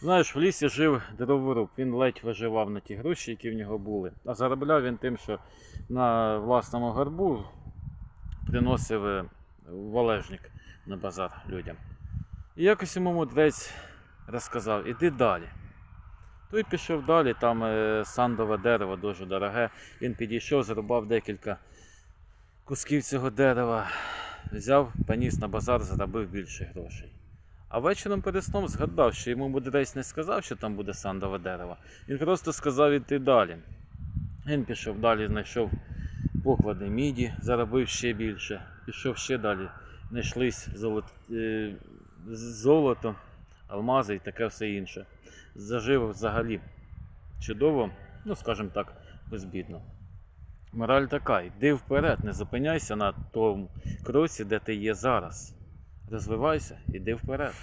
Знаєш, в лісі жив дроворуб, він ледь виживав на ті гроші, які в нього були. А заробляв він тим, що на власному горбу приносив е, валежник на базар людям. І якось йому мудрець розказав, іди далі. Той пішов далі, там е, сандове дерево дуже дороге. Він підійшов, зарубав декілька кусків цього дерева, взяв, поніс на базар, заробив більше грошей. А вечором перед сном згадав, що йому мудрець не сказав, що там буде сандове дерево. Він просто сказав іти далі. Він пішов далі, знайшов поклади міді, заробив ще більше. Пішов ще далі. Знайшлись золот... е, золото, алмази і таке все інше. Зажив взагалі чудово, ну скажімо так, безбідно. Мораль така: йди вперед, не зупиняйся на тому кроці, де ти є зараз. Розвивайся, іди вперед.